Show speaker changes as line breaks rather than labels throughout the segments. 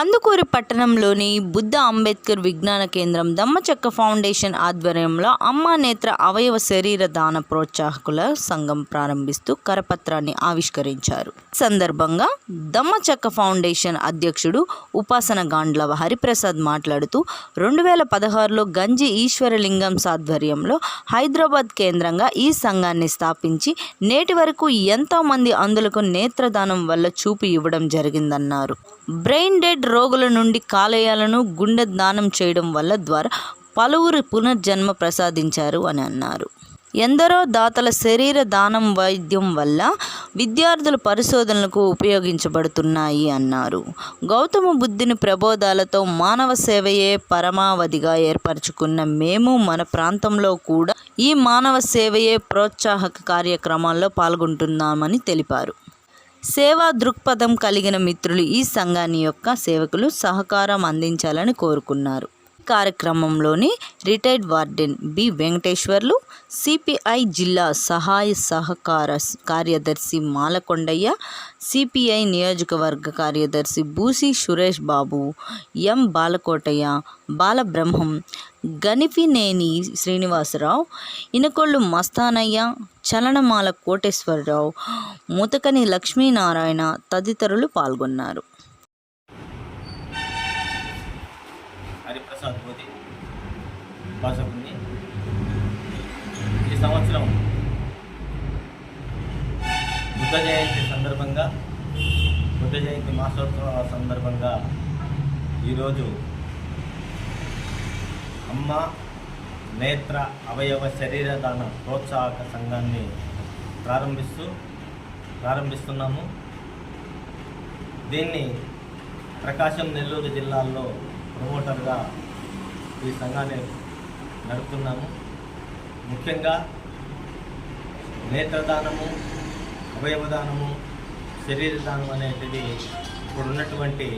కందుకూరు పట్టణంలోని బుద్ధ అంబేద్కర్ విజ్ఞాన కేంద్రం దమ్మచక్క ఫౌండేషన్ ఆధ్వర్యంలో అమ్మా నేత్ర అవయవ శరీర దాన ప్రోత్సాహకుల సంఘం ప్రారంభిస్తూ కరపత్రాన్ని ఆవిష్కరించారు. సందర్భంగా దమ్మచక్క ఫౌండేషన్ అధ్యక్షుడు ఉపాసన గాండ్లవ హరిప్రసాద్ మాట్లాడుతూ రెండు వేల పదహారులో గంజి ఈశ్వరలింగం సాధ్వర్యంలో హైదరాబాద్ కేంద్రంగా ఈ సంఘాన్ని స్థాపించి నేటి వరకు ఎంతోమంది అందులకు నేత్రదానం వల్ల చూపు ఇవ్వడం జరిగిందన్నారు. బ్రెయిన్ డెడ్ రోగుల నుండి కాలేయాలను గుండె దానం చేయడం వల్ల ద్వారా పలువురు పునర్జన్మ ప్రసాదించారు అని అన్నారు. ఎందరో దాతల శరీర దానం వైద్యం వల్ల విద్యార్థుల పరిశోధనలకు ఉపయోగించబడుతున్నాయి అన్నారు. గౌతమ బుద్ధుని ప్రబోధాలతో మానవ సేవయే పరమావధిగా ఏర్పరచుకున్న మేము మన ప్రాంతంలో కూడా ఈ మానవ సేవయే ప్రోత్సాహక కార్యక్రమాల్లో పాల్గొంటున్నామని తెలిపారు. సేవా దృక్పథం కలిగిన మిత్రులు ఈ సంఘాన్ని యొక్క సేవకులు సహకారం అందించాలని కోరుకున్నారు. కార్యక్రమంలోని retired warden B Venkateswarlu CPI జిల్లా సహాయ సహకార కార్యదర్శి మాలకొండయ్య సిపిఐ నియోజకవర్గ కార్యదర్శి బూసి సురేష్ బాబు ఎం బాలకోటయ్య బాలబ్రహ్మం గనిపినేని శ్రీనివాసరావు ఇనకొళ్ళు మస్తానయ్య చలనమాల కోటేశ్వరరావు ముతకని లక్ష్మీనారాయణ తదితరులు పాల్గొన్నారు
హరిప్రసాద్ మోదీ ఉపాసకుని ఈ సంవత్సరం బుద్ధ జయంతి సందర్భంగా బుద్ధ జయంతి మాసోత్సవ సందర్భంగా ఈరోజు అమ్మ నేత్ర అవయవ శరీర దాన ప్రోత్సాహక సంఘాన్ని ప్రారంభిస్తూ ప్రారంభిస్తున్నాము. దీన్ని ప్రకాశం నెల్లూరు జిల్లాల్లో ప్రమోటర్గా ఈ సంఘాన్ని నడుపుతున్నాము. ముఖ్యంగా నేత్రదానము అవయవదానము శరీర దానం అనేటిది ఇప్పుడున్నటువంటి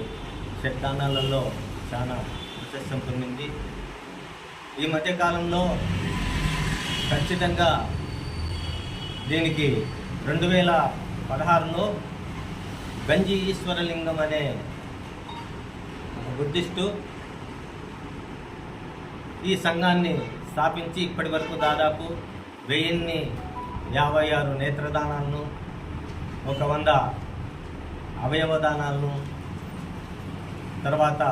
శబ్దానాలలో చాలా ప్రశస్తం పొందింది. ఈ మధ్యకాలంలో ఖచ్చితంగా దీనికి రెండు వేల పదహారులో గంజి ఈశ్వరలింగం అనే ఒక బుద్ధిస్టు ఈ సంఘాన్ని స్థాపించి ఇప్పటి వరకు దాదాపు వెయ్యిన్ని యాభై ఆరు నేత్రదానాలను ఒక వంద అవయవదానాలను తర్వాత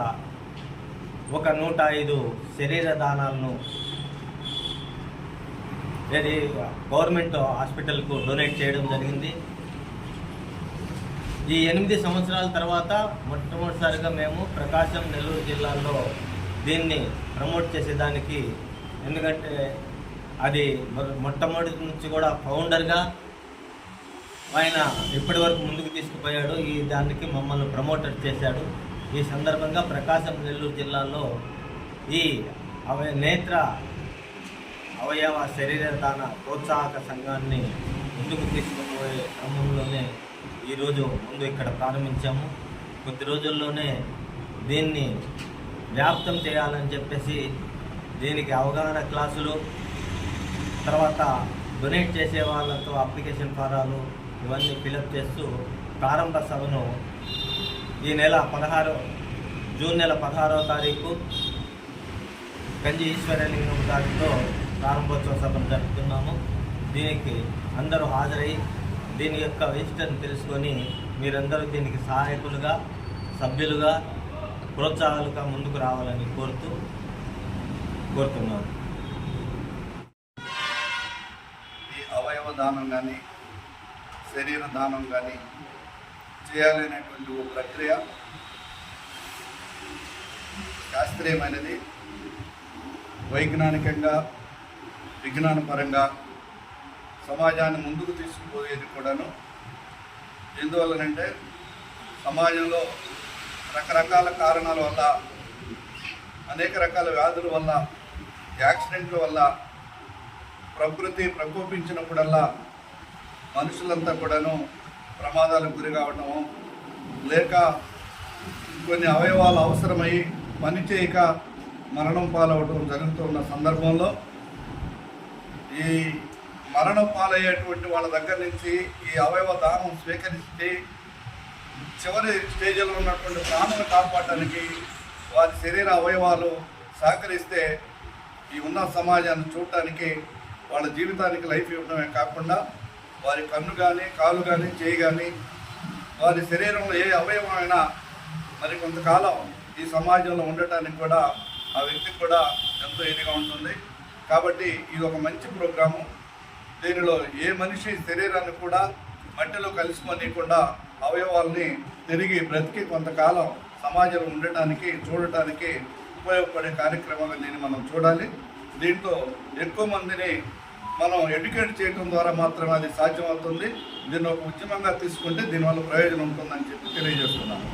ఒక నూట ఐదు శరీర దానాలను ఇది గవర్నమెంట్ హాస్పిటల్కు డొనేట్ చేయడం జరిగింది. ఈ ఎనిమిది సంవత్సరాల తర్వాత మొట్టమొదటిసారిగా మేము ప్రకాశం నెల్లూరు జిల్లాలో దీన్ని ప్రమోట్ చేసేదానికి ఎందుకంటే అది మొట్టమొదటి నుంచి కూడా ఫౌండర్గా ఆయన ఇప్పటి వరకు ముందుకు తీసుకుపోయాడు. ఈ దానికి మమ్మల్ని ప్రమోటర్ చేశాడు. ఈ సందర్భంగా ప్రకాశం నెల్లూరు జిల్లాలో ఈ అవయ నేత్ర అవయవ శరీర దాన ప్రోత్సాహక సంఘాన్ని ముందుకు తీసుకుపోయే క్రమంలోనే ఈరోజు ముందు ఇక్కడ ప్రారంభించాము. కొద్ది రోజుల్లోనే దీన్ని వ్యాప్తం చేయాలని చెప్పేసి దీనికి అవగాహన క్లాసులు తర్వాత డొనేట్ చేసే వాళ్ళతో అప్లికేషన్ ఫారాలు ఇవన్నీ ఫిలప్ చేస్తూ ప్రారంభ సభను ఈ నెల పదహారు జూన్ నెల పదహారవ తారీఖు గంజి ఈశ్వరలింగం గారితో ప్రారంభోత్సవ సభను జరుపుతున్నాము. దీనికి అందరూ హాజరై దీని యొక్క విశిష్టను తెలుసుకొని మీరందరూ దీనికి సహాయకులుగా సభ్యులుగా ప్రోత్సాహాలుగా ముందుకు రావాలని కోరుతూ కోరుతున్నాను.
ఈ అవయవ దానం కానీ శరీర దానం కానీ చేయాలనేటువంటి ఒక ప్రక్రియ శాస్త్రీయమైనది. వైజ్ఞానికంగా విజ్ఞానపరంగా సమాజాన్ని ముందుకు తీసుకుపోయేది కూడాను. ఎందువల్లనంటే సమాజంలో రకరకాల కారణాల వల్ల అనేక రకాల వ్యాధుల వల్ల యాక్సిడెంట్ల వల్ల ప్రకృతి ప్రకోపించినప్పుడల్లా మనుషులంతా కూడాను ప్రమాదాలకు గురి కావటము లేక కొన్ని అవయవాలు అవసరమై పని చేయక మరణం పాలవటం జరుగుతున్న సందర్భంలో ఈ మరణం పాలయ్యేటువంటి వాళ్ళ దగ్గర నుంచి ఈ అవయవ దానం స్వీకరించి చివరి స్టేజ్లో ఉన్నటువంటి ప్రాణులను కాపాడటానికి వారి శరీర అవయవాలు సహకరిస్తే ఈ ఉన్న సమాజాన్ని చూడటానికి వాళ్ళ జీవితానికి లైఫ్ ఇవ్వడమే కాకుండా వారి కన్ను కానీ కాలు కానీ చేయి కానీ వారి శరీరంలో ఏ అవయవమైనా మరి కొంతకాలం ఈ సమాజంలో ఉండటానికి కూడా ఆ వ్యక్తికి కూడా ఎంతో ఇదిగా ఉంటుంది. కాబట్టి ఇది ఒక మంచి ప్రోగ్రాము. దీనిలో ఏ మనిషి శరీరాన్ని కూడా మట్టిలో కలిసిపోనీయకుండా అవయవాల్ని తిరిగి బ్రతికి కొంతకాలం సమాజంలో ఉండటానికి చూడటానికి ఉపయోగపడే కార్యక్రమాలు దీన్ని మనం చూడాలి. దీంతో ఎక్కువ మందిని మనం ఎడ్యుకేట్ చేయడం ద్వారా మాత్రమే అది సాధ్యమవుతుంది. దీన్ని ఒక ఉద్యమంగా తీసుకుంటే దీనివల్ల ప్రయోజనం ఉంటుందని చెప్పి తెలియజేస్తున్నాను.